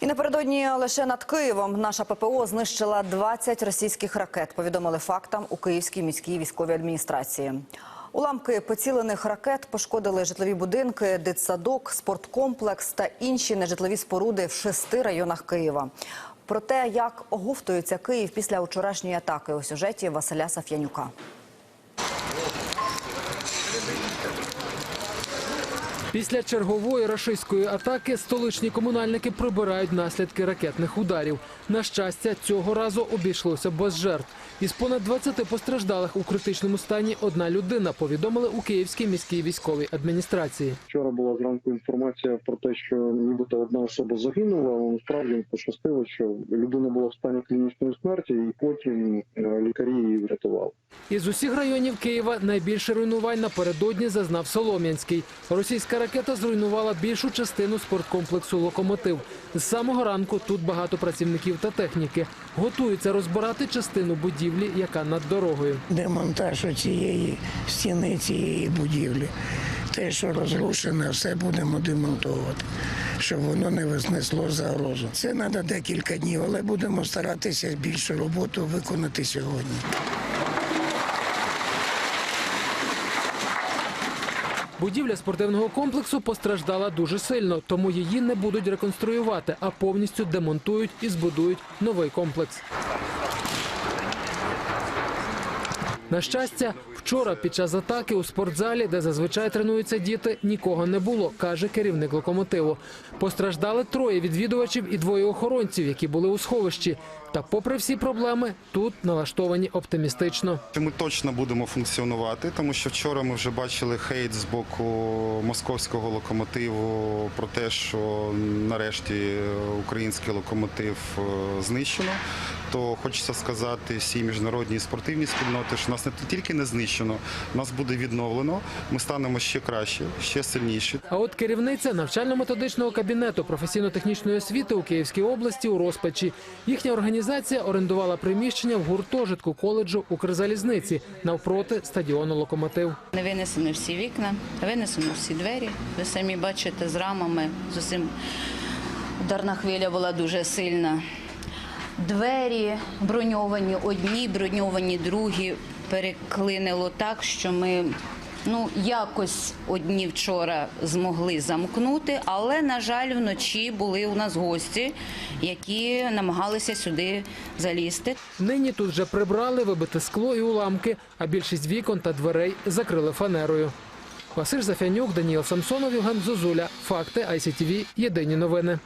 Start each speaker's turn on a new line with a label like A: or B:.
A: І напередодні лише над Києвом наша ППО знищила 20 російських ракет. Повідомили фактам у Київській міській військовій адміністрації. Уламки поцілених ракет пошкодили житлові будинки, дитсадок, спорткомплекс та інші нежитлові споруди в шести районах Києва. Про те, як оговтується Київ після вчорашньої атаки у сюжеті Василя Саф'янюка.
B: Після чергової рашистської атаки столичні комунальники прибирають наслідки ракетних ударів. На щастя, цього разу обійшлося без жертв. Із понад 20 постраждалих у критичному стані одна людина повідомили у Київській міській військовій адміністрації.
C: Вчора була зранку інформація про те, що нібито одна особа загинула. але Насправді пощастило, що людина була в стані клінічної смерті, і потім е, лікарі її врятували.
B: Із усіх районів Києва найбільше руйнувань напередодні зазнав Солом'янський. Російська ракета зруйнувала більшу частину спорткомплексу «Локомотив». З самого ранку тут багато працівників та техніки. Готуються розбирати частину будівлі, яка над дорогою.
D: демонтаж цієї стіни цієї будівлі. Те, що розрушене, все будемо демонтувати, щоб воно не визнесло загрозу. Це треба декілька днів, але будемо старатися більшу роботу виконати сьогодні.
B: Будівля спортивного комплексу постраждала дуже сильно, тому її не будуть реконструювати, а повністю демонтують і збудують новий комплекс. На щастя, вчора під час атаки у спортзалі, де зазвичай тренуються діти, нікого не було, каже керівник локомотиву. Постраждали троє відвідувачів і двоє охоронців, які були у сховищі. Та, попри всі проблеми, тут налаштовані оптимістично.
E: Ми точно будемо функціонувати, тому що вчора ми вже бачили хейт з боку московського локомотиву про те, що нарешті український локомотив е, знищено. То хочеться сказати всій міжнародній спортивній спільноті, що нас не тільки не знищено, нас буде відновлено. Ми станемо ще краще, ще сильніші.
B: А от керівниця навчально-методичного кабінету професійно-технічної освіти у Київській області у розпачі. Їхня організація орендувала приміщення в гуртожитку коледжу Укрзалізниці навпроти стадіону Локомотив.
F: Не винесені всі вікна, винесено всі двері. Ви самі бачите з рамами. З усім ударна хвиля була дуже сильна. Двері броньовані, одні броньовані, другі переклинило так, що ми ну якось одні вчора змогли замкнути, але на жаль, вночі були у нас гості, які намагалися сюди залізти.
B: Нині тут вже прибрали вибите скло і уламки, а більшість вікон та дверей закрили фанерою. Василь Зафянюк, Даніл Самсонов, Євген Зозуля. Факти ICTV. Єдині новини.